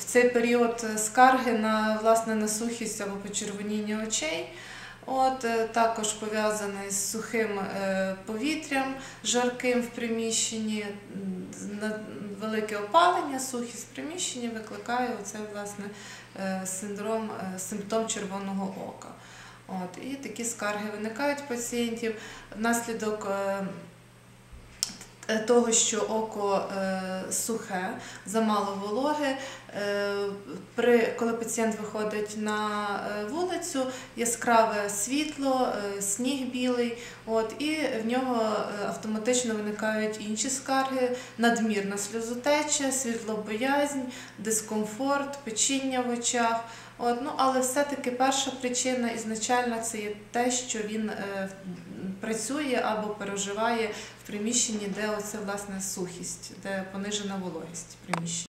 в цей період скарги на власне на сухість або почервоніння очей. От е, також пов'язаний з сухим е, повітрям, жарким в приміщенні, велике опалення, сухість в приміщенні викликає оце власне е, синдром, симптом червоного ока. От, і такі скарги виникають у пацієнтів внаслідок того, що око е, сухе, замало вологи. Е, при, коли пацієнт виходить на е, вулицю, яскраве світло, е, сніг білий, от, і в нього е, автоматично виникають інші скарги, надмірна сльозотеча, світлобоязнь, дискомфорт, печіння в очах. От, ну, але все-таки перша причина ізначально це є те, що він е, працює або переживає в приміщенні, де оце власне сухість, де понижена вологість в приміщенні.